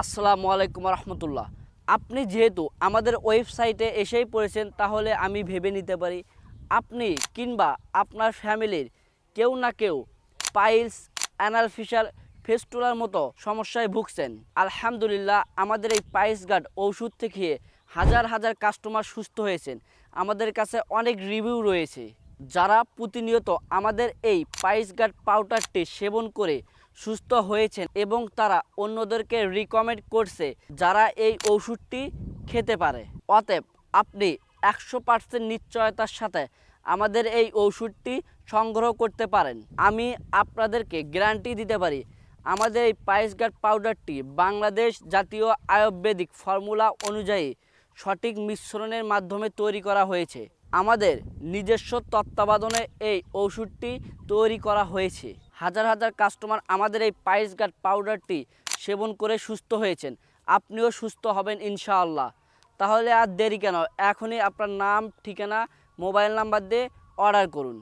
আসসালামু আলাইকুম রহমতুল্লাহ। আপনি যেহেতু আমাদের ওয়েবসাইটে এসেই পড়েছেন, তাহলে আমি ভেবে নিতে পারি, আপনি কিংবা আপনার ফ্যামিলির কেউ না কেউ পাইলস অ্যানাল ফিশার ফেস্টুলার মতো সমস্যায় ভুগছেন। আলহামদুলিল্লাহ, আমাদের এই পাইলস গার্ড ওষুধ থেকে হাজার হাজার কাস্টমার সুস্থ হয়েছেন। আমাদের কাছে অনেক রিভিউ রয়েছে। যারা প্রতিনিয়ত আমাদের এই পাইস গার্ড পাউডারটি সেবন করে সুস্থ হয়েছেন এবং তারা অন্যদেরকে রিকমেন্ড করছে যারা এই ওষুধটি খেতে পারে। অতএব আপনি একশো পার্সেন্ট নিশ্চয়তার সাথে আমাদের এই ওষুধটি সংগ্রহ করতে পারেন। আমি আপনাদেরকে গ্যারান্টি দিতে পারি, আমাদের এই পাইস গার্ড পাউডারটি বাংলাদেশ জাতীয় আয়ুর্বেদিক ফর্মুলা অনুযায়ী সঠিক মিশ্রণের মাধ্যমে তৈরি করা হয়েছে। আমাদের নিজস্ব তত্ত্বাবধানে এই ওষুধটি তৈরি করা হয়েছে। হাজার হাজার কাস্টমার আমাদের এই পায়েস গার্ড পাউডারটি সেবন করে সুস্থ হয়েছেন। আপনিও সুস্থ হবেন ইনশাআল্লাহ। তাহলে আর দেরি কেন? এখনই আপনার নাম, ঠিকানা মোবাইল নাম্বার দিয়ে অর্ডার করুন।